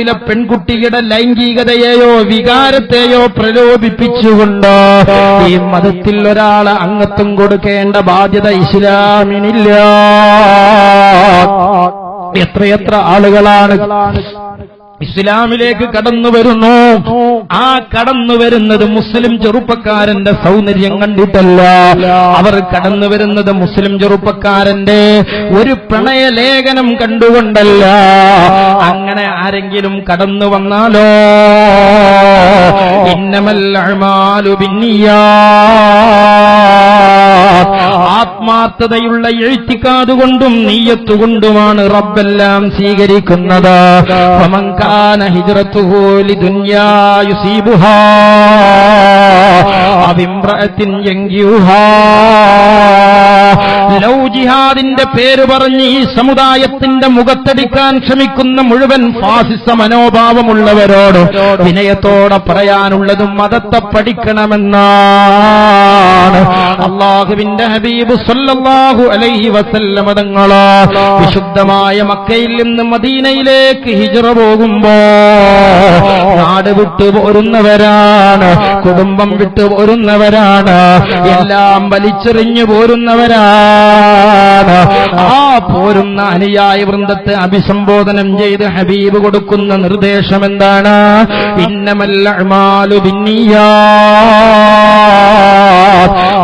മതത്തിലെ പെൺകുട്ടിയുടെ ലൈംഗികതയെയോ വികാരത്തെയോ പ്രലോഭിപ്പിച്ചുകൊണ്ട് ഈ മതത്തിൽ ഒരാൾ അംഗത്വം കൊടുക്കേണ്ട ബാധ്യത ഇസ്ലാമിനില്ല. എത്രയെത്ര ആളുകളാണ് ഇസ്ലാമിലേക്ക് കടന്നു വരുന്നു. ആ കടന്നു വരുന്നത് മുസ്ലിം ചെറുപ്പക്കാരന്റെ സൗന്ദര്യം കണ്ടിട്ടല്ല. അവർ കടന്നു വരുന്നത് മുസ്ലിം ചെറുപ്പക്കാരന്റെ ഒരു പ്രണയലേഖനം കണ്ടുകൊണ്ടല്ല. അങ്ങനെ ആരെങ്കിലും കടന്നു വന്നാലോ? ഇന്നമല്ലു ആത്മാർത്ഥതയുള്ള എഴുത്തിക്കാതുകൊണ്ടും നീയത്തുകൊണ്ടുമാണ് റബ്ബെല്ലാം സ്വീകരിക്കുന്നത്. അഭിമ്രത്തിൻ എങ്കിയുഹാ. ലൗ ജിഹാദിന്റെ പേര് പറഞ്ഞ് ഈ സമുദായത്തിന്റെ മുഖത്തടിക്കാൻ ശ്രമിക്കുന്ന മുഴുവൻ ഫാസിസ മനോഭാവമുള്ളവരോട് വിനയത്തോടെ പറയാനുള്ളതും മതത്തെ പഠിക്കണമെന്നാണ്. അള്ളാഹുവിന്റെ ഹബീബ് സല്ലല്ലാഹു അലൈഹി വസല്ല മതങ്ങളോ വിശുദ്ധമായ മക്കയിൽ നിന്ന് മദീനയിലേക്ക് ഹിജറ പോകുമ്പോ നാട് വിട്ടു പോരുന്നവരാണ് കുടുംബം വിട്ടു പോരുന്നവരാണ് എല്ലാം വലിച്ചെറിഞ്ഞു പോരുന്നവരാണ്. ആ പോരുന്ന അനുയായ വൃന്ദത്തെ അഭിസംബോധനം ചെയ്ത് ഹബീബ് കൊടുക്കുന്ന നിർദ്ദേശം എന്താണ് ഇന്നമല്ലമാലു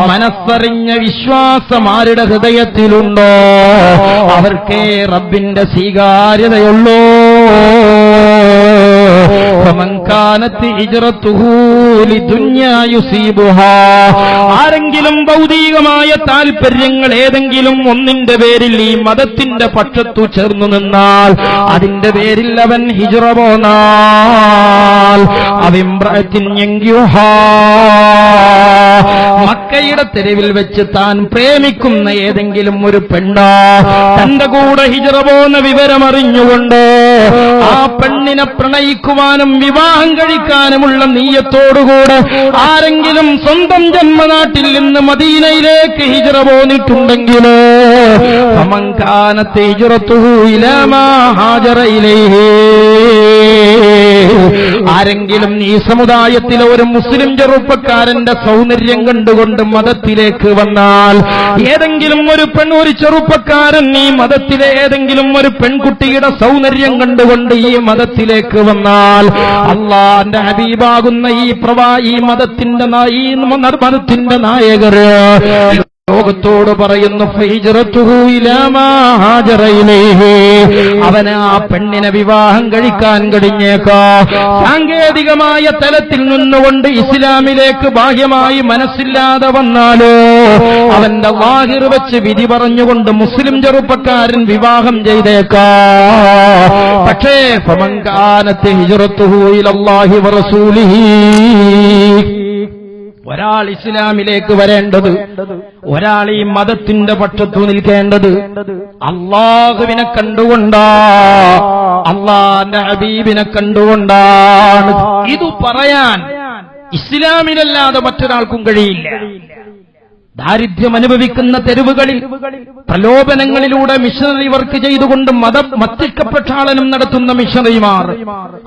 മനസ്സറിഞ്ഞ വിശ്വാസം ആരുടെ ഹൃദയത്തിലുണ്ടോ? അവർക്കേ റബ്ബിന്റെ സ്വീകാര്യതയുള്ളൂ. ആരെങ്കിലും ഭൗതികമായ താൽപര്യങ്ങൾ ഏതെങ്കിലും ഒന്നിന്റെ പേരിൽ ഈ മതത്തിന്റെ പക്ഷത്തു ചേർന്നു നിന്നാൽ അതിന്റെ പേരിൽ അവൻ ഹിജറ പോന്നാൽ. മക്കയുടെ തെരുവിൽ വെച്ച് താൻ പ്രേമിക്കുന്ന ഏതെങ്കിലും ഒരു പെണ്ണ തന്റെ കൂടെ ഹിജറ പോന്ന വിവരം അറിഞ്ഞുകൊണ്ട് ആ പെണ്ണിനെ പ്രണയിക്കുവാനും വിവാഹം കഴിക്കാനുമുള്ള നീയത്തോടുകൂടെ ആരെങ്കിലും സ്വന്തം ജന്മനാട്ടിൽ നിന്ന് മദീനയിലേക്ക് ഹിജറ പോന്നിട്ടുണ്ടെങ്കിൽ സമങ്കാനത്തെ ആരെങ്കിലും ഈ സമുദായത്തിലെ ഒരു മുസ്ലിം ചെറുപ്പക്കാരന്റെ സൗന്ദര്യം കണ്ടുകൊണ്ട് മതത്തിലേക്ക് വന്നാൽ ഏതെങ്കിലും ഒരു പെൺ ഒരു ചെറുപ്പക്കാരൻ ഈ മതത്തിലെ ഏതെങ്കിലും ഒരു പെൺകുട്ടിയുടെ സൗന്ദര്യം കണ്ടുകൊണ്ട് ഈ മതത്തിലേക്ക് വന്നാൽ അള്ളാന്റെ ഹബീബാകുന്ന ഈ പ്രവാ ഈ മതത്തിന്റെ ഈ മതത്തിന്റെ നായകർ ലോകത്തോട് പറയുന്നു. അവന് ആ പെണ്ണിനെ വിവാഹം കഴിക്കാൻ കഴിഞ്ഞേക്കാ സാങ്കേതികമായ തലത്തിൽ നിന്നുകൊണ്ട് ഇസ്ലാമിലേക്ക് ബാഹ്യമായി മനസ്സില്ലാതെ വന്നാലോ അവന്റെ വാഹിർ വെച്ച് വിധി പറഞ്ഞുകൊണ്ട് മുസ്ലിം ചെറുപ്പക്കാരൻ വിവാഹം ചെയ്തേക്കാ. പക്ഷേ വറസൂലിഹി. ഒരാൾ ഇസ്ലാമിലേക്ക് വരേണ്ടത് ഒരാൾ ഈ മതത്തിന്റെ പക്ഷത്തു നിൽക്കേണ്ടത് അള്ളാഹുവിനെ കണ്ടുകൊണ്ടാ അള്ളാന്റെ ഹബീബിനെ കണ്ടുകൊണ്ടാണ്. ഇത് പറയാൻ ഇസ്ലാമിലല്ലാതെ മറ്റൊരാൾക്കും കഴിയില്ല. ദാരിദ്ര്യം അനുഭവിക്കുന്ന തെരുവുകളിൽ പ്രലോഭനങ്ങളിലൂടെ മിഷണറി വർക്ക് ചെയ്തുകൊണ്ട് മത മത്തിക്കപ്രക്ഷാളനം നടത്തുന്ന മിഷണറിമാർ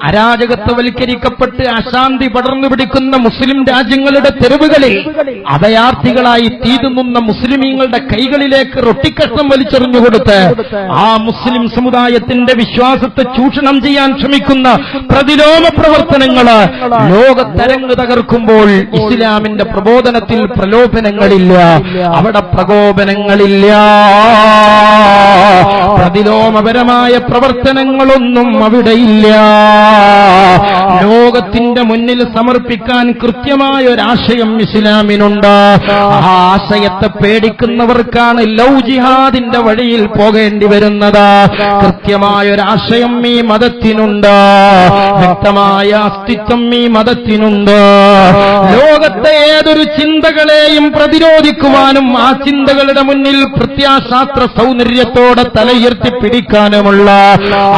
അരാജകത്വവൽക്കരിക്കപ്പെട്ട് അശാന്തി പടർന്നു പിടിക്കുന്ന മുസ്ലിം രാജ്യങ്ങളുടെ തെരുവുകളിൽ അഭയാർത്ഥികളായി തീതുന്നുന്ന മുസ്ലിമീങ്ങളുടെ കൈകളിലേക്ക് റൊട്ടിക്കഷ്ണം വലിച്ചെറിഞ്ഞുകൊടുത്ത് ആ മുസ്ലിം സമുദായത്തിന്റെ വിശ്വാസത്തെ ചൂഷണം ചെയ്യാൻ ശ്രമിക്കുന്ന പ്രതിലോമ പ്രവർത്തനങ്ങൾ ലോകത്തരങ്ങ് തകർക്കുമ്പോൾ ഇസ്ലാമിന്റെ പ്രബോധനത്തിൽ പ്രലോഭനങ്ങളില്ല. അവിടെ പ്രകോപനങ്ങളില്ല. പ്രതിലോമപരമായ പ്രവർത്തനങ്ങളൊന്നും അവിടെയില്ല. ലോകത്തിന്റെ മുന്നിൽ സമർപ്പിക്കാൻ കൃത്യമായ ഒരാശയം ഇസ്ലാമിനുണ്ട്. ആ ആശയത്തെ പേടിക്കുന്നവർക്കാണ് ലൗ ജിഹാദിന്റെ വഴിയിൽ പോകേണ്ടി വരുന്നത്. കൃത്യമായ ഒരാശയം ഈ മതത്തിനുണ്ട്. വ്യക്തമായ അസ്തിത്വം ഈ മതത്തിനുണ്ട്. ലോകത്തെ ഏതൊരു ചിന്തകളെയും പ്രതിരോധിക്കുവാനും ആ ചിന്തകളുടെ മുന്നിൽ പ്രത്യാശാസ്ത്ര സൗന്ദര്യത്തോടെ തലയിർത്തി പിടിക്കാനുമുള്ള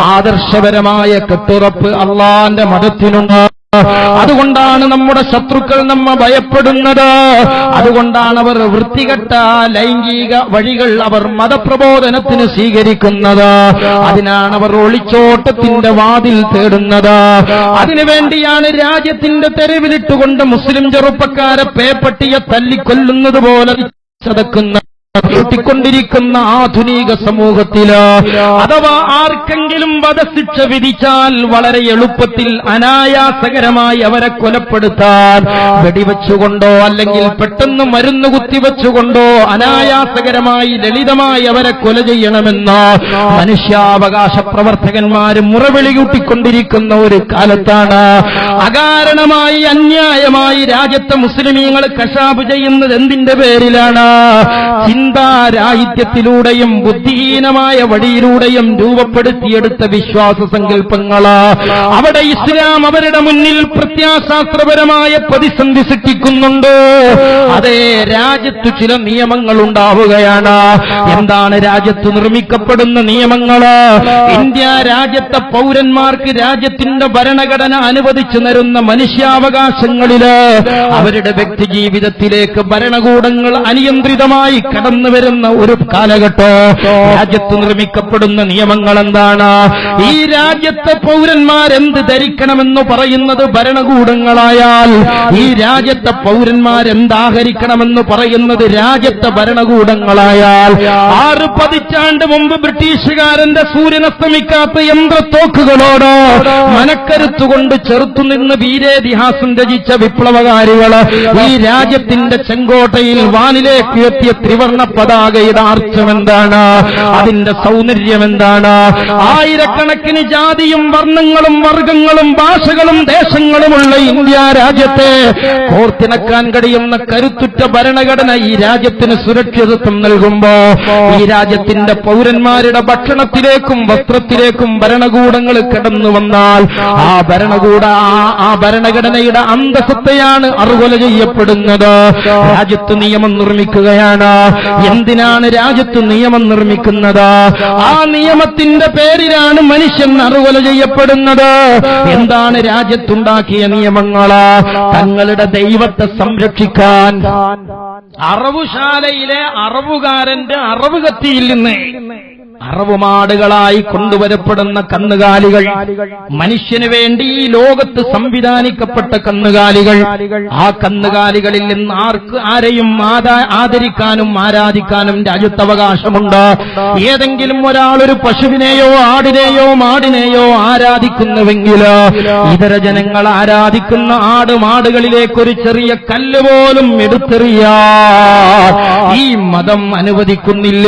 ആദർശപരമായ കെട്ടുറപ്പ് അള്ളാന്റെ മതത്തിനുണ്ട് അതുകൊണ്ടാണ് നമ്മുടെ ശത്രുക്കൾ നമ്മ ഭയപ്പെടുന്നത്. അതുകൊണ്ടാണ് അവർ വൃത്തികെട്ട ലൈംഗിക വഴികൾ അവർ മതപ്രബോധനത്തിന് സ്വീകരിക്കുന്നത്. അതിനാണ് അവർ ഒളിച്ചോട്ടത്തിന്റെ വാതിൽ തേടുന്നത്. അതിനുവേണ്ടിയാണ് രാജ്യത്തിന്റെ തെരുവിലിട്ടുകൊണ്ട് മുസ്ലിം ചെറുപ്പക്കാരെ പേപ്പട്ടിയെ തല്ലിക്കൊല്ലുന്നത് പോലെ ചതക്കുന്ന ൊണ്ടിരിക്കുന്ന ആധുനിക സമൂഹത്തിൽ അഥവാ ആർക്കെങ്കിലും വധശിക്ഷ വിധിച്ചാൽ വളരെ എളുപ്പത്തിൽ അനായാസകരമായി അവരെ കൊലപ്പെടുത്താൻ വെടിവെച്ചുകൊണ്ടോ അല്ലെങ്കിൽ പെട്ടെന്ന് മരുന്ന് കുത്തിവെച്ചുകൊണ്ടോ അനായാസകരമായി ലളിതമായി അവരെ കൊല ചെയ്യണമെന്ന് മനുഷ്യാവകാശ പ്രവർത്തകന്മാര് മുറവിളി കൂട്ടിക്കൊണ്ടിരിക്കുന്ന ഒരു കാലത്താണ്. അകാരണമായി അന്യായമായി രാജ്യത്തെ മുസ്ലിമീങ്ങൾ കശാബ് ചെയ്യുന്നത് എന്തിന്റെ പേരിലാണ്? ചിന്താരാഹിത്യത്തിലൂടെയും ബുദ്ധിഹീനമായ വഴിയിലൂടെയും രൂപപ്പെടുത്തിയെടുത്ത വിശ്വാസ സങ്കല്പങ്ങൾ. അവിടെ ഇസ്ലാം അവരുടെ മുന്നിൽ പ്രത്യാശാസ്ത്രപരമായ പ്രതിസന്ധി സൃഷ്ടിക്കുന്നുണ്ട്. അതേ രാജ്യത്ത് ചില നിയമങ്ങൾ ഉണ്ടാവുകയാണ്. എന്താണ് രാജ്യത്ത് നിർമ്മിക്കപ്പെടുന്ന നിയമങ്ങൾ ഇന്ത്യ രാജ്യത്തെ പൗരന്മാർക്ക് രാജ്യത്തിന്റെ ഭരണഘടന അനുവദിച്ചു തരുന്ന മനുഷ്യാവകാശങ്ങളിൽ അവരുടെ വ്യക്തി ജീവിതത്തിലേക്ക് ഭരണകൂടങ്ങൾ അനിയന്ത്രിതമായി കടന്നു വരുന്ന ഒരു കാലഘട്ടം. രാജ്യത്ത് നിർമ്മിക്കപ്പെടുന്ന നിയമങ്ങൾ എന്താണ് ഈ രാജ്യത്തെ പൗരന്മാരെന്ത് ധരിക്കണമെന്ന് പറയുന്നത് ഭരണകൂടങ്ങളായാൽ ഈ രാജ്യത്തെ പൗരന്മാരെന്താഹരിക്കണമെന്ന് പറയുന്നത് രാജ്യത്തെ ഭരണകൂടങ്ങളായാൽ. ആറ് പതിറ്റാണ്ട് മുമ്പ് ബ്രിട്ടീഷുകാരന്റെ സൂര്യനസ്തമിക്കാത്ത യന്ത്രത്തോക്കുകളോട് മനക്കരുത്തുകൊണ്ട് ചെറുത്തുനിന്ന് വീരേതിഹാസം രചിച്ച വിപ്ലവകാരികൾ ഈ രാജ്യത്തിന്റെ ചെങ്കോട്ടയിൽ വാനിലേക്ക് എത്തിയ ത്രിവർണ പതാകയുടെ ആർച്ചം എന്താണ് അതിന്റെ സൗന്ദര്യം എന്താണ് ആയിരക്കണക്കിന് ജാതിയും വർണങ്ങളും വർഗങ്ങളും ഭാഷകളും ദേശങ്ങളുമുള്ള ഇന്ത്യ രാജ്യത്തെ കോർത്തിണക്കാൻ കഴിയുന്ന കരുത്തുറ്റ ഭരണഘടന ഈ രാജ്യത്തിന് സുരക്ഷിതത്വം നൽകുമ്പോ ഈ രാജ്യത്തിന്റെ പൗരന്മാരുടെ ഭക്ഷണത്തിലേക്കും വസ്ത്രത്തിലേക്കും ഭരണകൂടങ്ങൾ കടന്നു വന്നാൽ ആ ഭരണകൂട ആ ഭരണഘടനയുടെ അന്തസത്തയാണ് അറുകൊല ചെയ്യപ്പെടുന്നത്. രാജ്യത്ത് നിയമം നിർമ്മിക്കുകയാണ്. എന്തിനാണ് രാജ്യത്ത് നിയമം നിർമ്മിക്കുന്നത്? ആ നിയമത്തിന്റെ പേരിലാണ് മനുഷ്യൻ അറുകൊല ചെയ്യപ്പെടുന്നത്. എന്താണ് രാജ്യത്തുണ്ടാക്കിയ നിയമങ്ങൾ തങ്ങളുടെ ദൈവത്തെ സംരക്ഷിക്കാൻ. അറവുശാലയിലെ അറവുകാരന്റെ അറവ് കത്തിയിൽ നിന്ന് അറവുമാടുകളായി കൊണ്ടുവരപ്പെടുന്ന കന്നുകാലികൾ മനുഷ്യന് വേണ്ടി ഈ ലോകത്ത് സംവിധാനിക്കപ്പെട്ട കന്നുകാലികൾ ആ കന്നുകാലികളിൽ നിന്ന് ആർക്ക് ആരെയും ആദരിക്കാനും ആരാധിക്കാനും രാജ്യത്തവകാശമുണ്ട്. ഏതെങ്കിലും ഒരാൾ ഒരു പശുവിനെയോ ആടിനെയോ മാടിനെയോ ആരാധിക്കുന്നുവെങ്കിൽ ഇതര ജനങ്ങൾ ആരാധിക്കുന്ന ആട് മാടുകളിലേക്ക് ഒരു ചെറിയ കല്ല് പോലും എടുത്തെറിയാ. ഈ മതം അനുവദിക്കുന്നില്ല.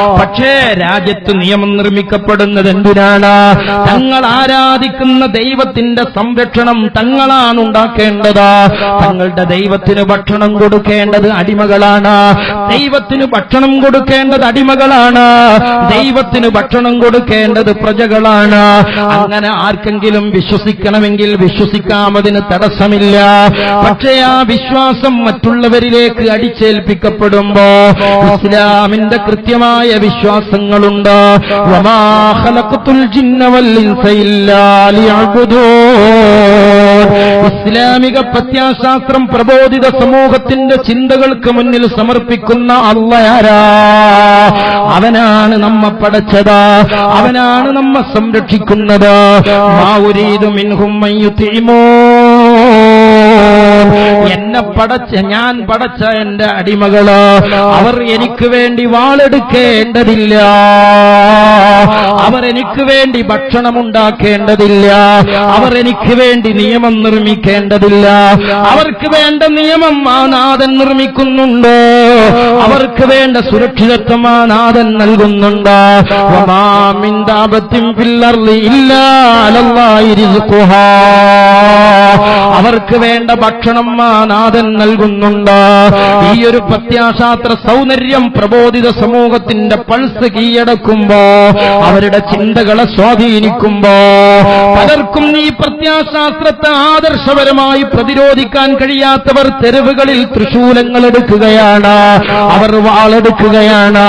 പക്ഷേ രാജ്യത്ത് നിയമം നിർമ്മിക്കപ്പെടുന്നത് എന്തിനാണ്? തങ്ങൾ ആരാധിക്കുന്ന ദൈവത്തിന്റെ സംരക്ഷണം തങ്ങളാണ് ഉണ്ടാക്കേണ്ടത് തങ്ങളുടെ ദൈവത്തിന് ഭക്ഷണം കൊടുക്കേണ്ടത് അടിമകളാണ്. ദൈവത്തിന് ഭക്ഷണം കൊടുക്കേണ്ടത് അടിമകളാണ്. ദൈവത്തിന് ഭക്ഷണം കൊടുക്കേണ്ടത് പ്രജകളാണ്. അങ്ങനെ ആർക്കെങ്കിലും വിശ്വസിക്കണമെങ്കിൽ വിശ്വസിക്കാമതിന് തടസ്സമില്ല. പക്ഷേ ആ വിശ്വാസം മറ്റുള്ളവരിലേക്ക് അടിച്ചേൽപ്പിക്കപ്പെടുമ്പോ ഇസ്ലാമിന്റെ കൃത്യമായ വിശ്വാസങ്ങളുണ്ട്. ഇസ്ലാമിക പ്രത്യാശാസ്ത്രം പ്രബോധിത സമൂഹത്തിന്റെ ചിന്തകൾക്ക് മുന്നിൽ സമർപ്പിക്കുന്ന അള്ളയാരാ അവനാണ് നമ്മ പടച്ചത്. അവനാണ് നമ്മ സംരക്ഷിക്കുന്നത്. മാവുരീതു മിൻഹും മയ്യുത്തിമോ എന്നെ പടച്ച ഞാൻ പടച്ച എന്റെ അടിമകൾ. അവർ എനിക്ക് വേണ്ടി വാളെടുക്കേണ്ടതില്ല. അവർ എനിക്ക് വേണ്ടി ഭക്ഷണം ഉണ്ടാക്കേണ്ടതില്ല അവർ എനിക്ക് വേണ്ടി നിയമം നിർമ്മിക്കേണ്ടതില്ല. അവർക്ക് വേണ്ട നിയമം ആ നാഥൻ നിർമ്മിക്കുന്നുണ്ട്. അവർക്ക് വേണ്ട സുരക്ഷിതത്വം ആ നാഥൻ നൽകുന്നുണ്ട്. അവർക്ക് വേണ്ട ഭക്ഷണം ആ നാഥൻ നൽകുന്നുണ്ട്. ഈ ഒരു പ്രത്യാശാസ്ത്ര സൗന്ദര്യം പ്രബോധിത സമൂഹത്തിന്റെ പൾസ് കീഴടക്കുമ്പോ അവരുടെ ചിന്തകളെ സ്വാധീനിക്കുമ്പോ പലർക്കും ഈ പ്രത്യാശാസ്ത്രത്തെ ആദർശപരമായി പ്രതിരോധിക്കാൻ കഴിയാത്തവർ തെരുവുകളിൽ തൃശൂലങ്ങൾ എടുക്കുകയാണ്. അവർ വാളെടുക്കുകയാണ്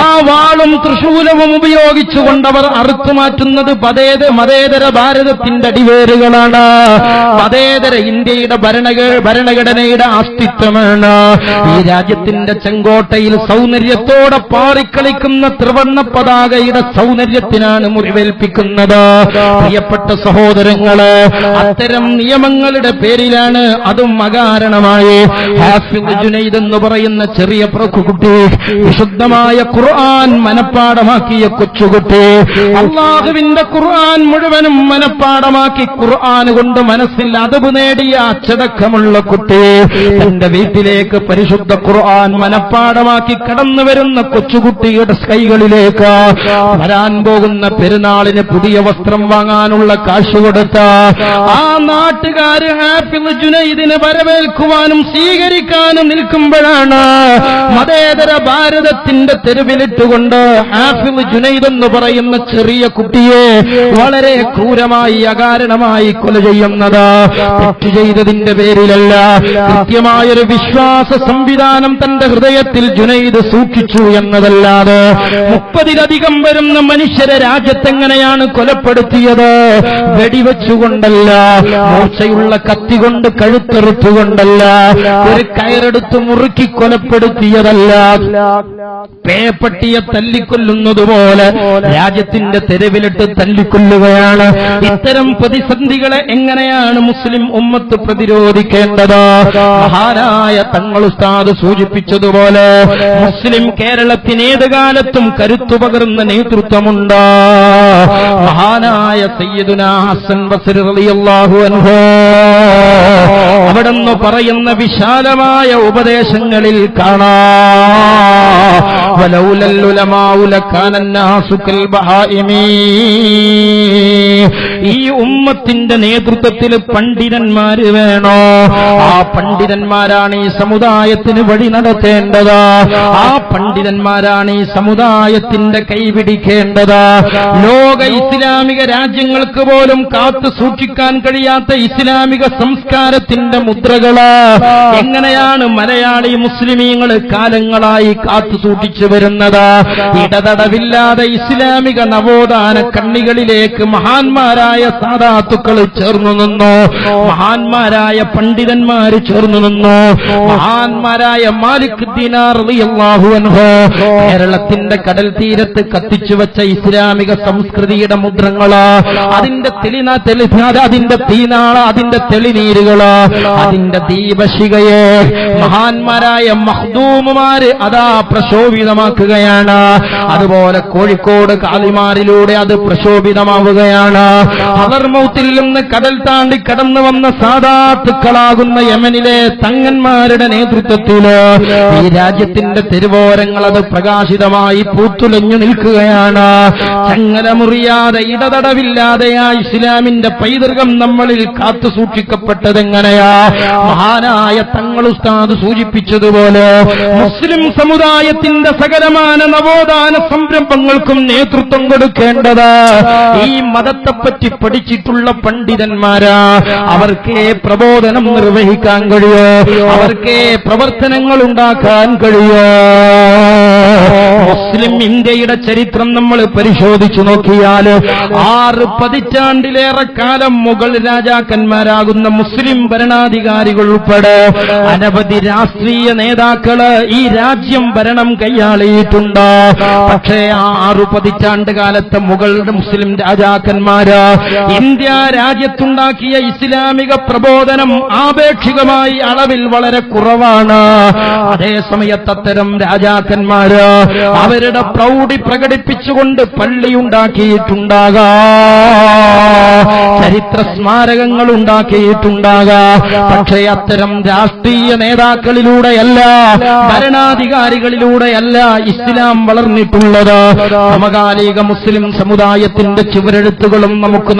ആ വാളും തൃശൂലവും ഉപയോഗിച്ചുകൊണ്ടവർ അറുത്തുമാറ്റുന്നത് പതേത മതേതര ഭാരതത്തിന്റെ അടിവേരുകളാണ്. മതേതര ഇന്ത്യയുടെ ഭരണഘ ഭരണഘടനയുടെ അസ്തിത്വമാണ്. ഈ രാജ്യത്തിന്റെ ചെങ്കോട്ടയിൽ സൗന്ദര്യത്തോടെ പാറിക്കളിക്കുന്ന ത്രിവർണ പതാകയുടെ സൗന്ദര്യത്തിനാണ് മുറിവേൽപ്പിക്കുന്നത്. പ്രിയപ്പെട്ട സഹോദരങ്ങൾ അത്തരം നിയമങ്ങളുടെ പേരിലാണ് അതും അകാരണമായി. ഹാഫിദ് ജുനൈദ് എന്ന് പറയുന്ന ചെറിയ കുട്ടി വിശുദ്ധമായ ഖുർആൻ മനപ്പാടമാക്കിയ കൊച്ചുകുട്ടി അള്ളാഹുവിന്റെ ഖുർആൻ മുഴുവനും മനപ്പാടമാക്കി ഖുർആൻ കൊണ്ട് മനസ്സിൽ അതവ് നേടിയ അച്ചടക്കമുള്ള കുട്ടി തന്റെ വീട്ടിലേക്ക് പരിശുദ്ധ ഖുർആൻ മനപ്പാടമാക്കി കടന്നു വരുന്ന കൊച്ചുകുട്ടിയുടെ കൈകളിലേക്ക് വരാൻ പോകുന്ന പെരുന്നാളിന് പുതിയ വസ്ത്രം വാങ്ങാനുള്ള കാശ് കൊടുത്ത ആ നാട്ടുകാര് ഹാഫിദ് ജുനൈദിന് വരവേൽക്കുവാനും സ്വീകരിക്കാനും നിൽക്കുമ്പോഴാണ് മതേതര ഭാരതത്തിന്റെ തെരുവിലിട്ടുകൊണ്ട് ഹാഫിദ് ജുനൈദ് എന്ന് പറയുന്ന ചെറിയ കുട്ടിയെ വളരെ ക്രൂരമായി അകാരണമായി കൊല ചെയ്യുന്നത് തെറ്റ് ചെയ്തതിന്റെ പേരിലല്ല കൃത്യമായൊരു വിശ്വാസ സംവിധാനം തന്റെ ഹൃദയത്തിൽ ജുനൈദ് സൂക്ഷിച്ചു എന്നതല്ലാതെ മുപ്പതിലധികം വരുന്ന മനുഷ്യരെ രാജ്യത്തെങ്ങനെയാണ് കൊലപ്പെടുത്തിയത്? വെടിവെച്ചുകൊണ്ടല്ല മൂർച്ചയുള്ള കത്തി കൊണ്ട് കഴുത്തെറുത്തുകൊണ്ടല്ല ഒരു കയറെടുത്ത് മുറുക്കി കൊലപ്പെടുത്തിയതല്ല. പേപ്പട്ടിയെ തല്ലിക്കൊല്ലുന്നതുപോലെ രാജ്യത്തിന്റെ തെരുവിലിട്ട് തല്ലിക്കൊല്ലുകയാണ്. ഇത്തരം പ്രതിസന്ധികളെ എങ്ങനെയാണ് മുസ്ലിം ഉമ്മത്ത് പ്രതിരോധിക്കേണ്ടത്? മഹാനായ തങ്ങൾ ഉസ്താദ് സൂചിപ്പിച്ചതുപോലെ മുസ്ലിം കേരളത്തിന് ഏത് കാലത്തും കരുത്തു പകർന്ന നേതൃത്വമുണ്ട്. മഹാനായ സയ്യദുന ഹസൻ ബസർ അൻഹു. അവിടെന്ന് പറയുന്ന വിശാലമായ ഉപദേശങ്ങളിൽ കാണാ. ഈ ഉമ്മത്തിന്റെ നേതൃത്വത്തിൽ പണ്ഡിതന്മാര് വേണോ? ആ പണ്ഡിതന്മാരാണ് ഈ സമുദായത്തിന് വഴി നടത്തേണ്ടത്. ആ പണ്ഡിതന്മാരാണ് ഈ സമുദായത്തിന്റെ കൈപിടിക്കേണ്ടത് ലോക ഇസ്ലാമിക രാജ്യങ്ങൾക്ക് പോലും കാത്തു സൂക്ഷിക്കാൻ കഴിയാത്ത ഇസ്ലാമിക സംസ്കാരത്തിന്റെ മുദ്രകൾ എങ്ങനെയാണ് മലയാളി മുസ്ലിമീങ്ങൾ കാലങ്ങളായി കാത്തു സൂക്ഷിച്ചു വരുന്നത്? ഇടതടവില്ലാതെ ഇസ്ലാമിക നവോത്ഥാന കണ്ണികളിലേക്ക് മഹാന്മാരായി മഹാന്മാരായ സാധാത്തുക്കൾ ചേർന്നു നിന്നു. മഹാന്മാരായ പണ്ഡിതന്മാര് ചേർന്നു നിന്നു. മഹാന്മാരായ മാലിക് കേരളത്തിന്റെ കടൽ തീരത്ത് കത്തിച്ചു വെച്ച ഇസ്ലാമിക സംസ്കൃതിയുടെ മുദ്രങ്ങൾ. അതിന്റെ അതിന്റെ തീനാള അതിന്റെ തെളിനീരുകൾ. അതിന്റെ ദീപശികയെ മഹാന്മാരായ മഹ്ദൂമുമാര് അതാ പ്രശോഭിതമാക്കുകയാണ്. അതുപോലെ കോഴിക്കോട് കാലിമാരിലൂടെ അത് പ്രശോഭിതമാവുകയാണ്. ഹദർമൗത്തിൽ നിന്ന് കടൽ താണ്ടി കടന്നു വന്ന സാധാത്തുക്കളാകുന്ന യമനിലെ തങ്ങന്മാരുടെ നേതൃത്വത്തിൽ ഈ രാജ്യത്തിന്റെ തെരുവോരങ്ങൾ അത് പ്രകാശിതമായി പൂത്തുലഞ്ഞു നിൽക്കുകയാണ്. ചങ്ങല മുറിയാതെ ഇടതടവില്ലാതെ ആ ഇസ്ലാമിന്റെ പൈതൃകം നമ്മളിൽ കാത്തു സൂക്ഷിക്കപ്പെട്ടതെങ്ങനെയാ മഹാനായ തങ്ങൾ ഉസ്താദ് സൂചിപ്പിച്ചതുപോലെ മുസ്ലിം സമുദായത്തിന്റെ സകലമാന നവോദാന സംരംഭങ്ങൾക്കും നേതൃത്വം കൊടുക്കേണ്ടത് ഈ മതത്തെപ്പറ്റി പഠിച്ചിട്ടുള്ള പണ്ഡിതന്മാരാ. അവർക്കേ പ്രബോധനം നിർവഹിക്കാൻ കഴിയോ. അവർക്കേ പ്രവർത്തനങ്ങൾ ഉണ്ടാക്കാൻ കഴിയോ. മുസ്ലിം ഇന്ത്യയുടെ ചരിത്രം നമ്മൾ പരിശോധിച്ചു നോക്കിയാൽ ആറ് പതിറ്റാണ്ടിലേറെ കാലം മുഗൾ രാജാക്കന്മാരാകുന്ന മുസ്ലിം ഭരണാധികാരികൾ ഉൾപ്പെടെ അനവധി രാഷ്ട്രീയ നേതാക്കൾ ഈ രാജ്യം ഭരണം കൈയാളിയിട്ടുണ്ട്. പക്ഷേ ആ ആറു പതിറ്റാണ്ട് കാലത്തെ മുഗൾ മുസ്ലിം രാജാക്കന്മാര് ഇന്ത്യ രാജ്യത്തുണ്ടാക്കിയ ഇസ്ലാമിക പ്രബോധനം ആപേക്ഷികമായി അളവിൽ വളരെ കുറവാണ്. അതേസമയത്ത് അത്തരം രാജാക്കന്മാര് അവരുടെ പ്രൗഢി പ്രകടിപ്പിച്ചുകൊണ്ട് പള്ളിയുണ്ടാക്കിയിട്ടുണ്ടാകാ ചരിത്ര സ്മാരകങ്ങൾ ഉണ്ടാക്കിയിട്ടുണ്ടാക. പക്ഷേ അത്തരം രാഷ്ട്രീയ നേതാക്കളിലൂടെയല്ല ഭരണാധികാരികളിലൂടെയല്ല ഇസ്ലാം വളർന്നിട്ടുള്ളത്. സമകാലിക മുസ്ലിം സമുദായത്തിന്റെ ചുവരെഴുത്തുകളും നമുക്ക്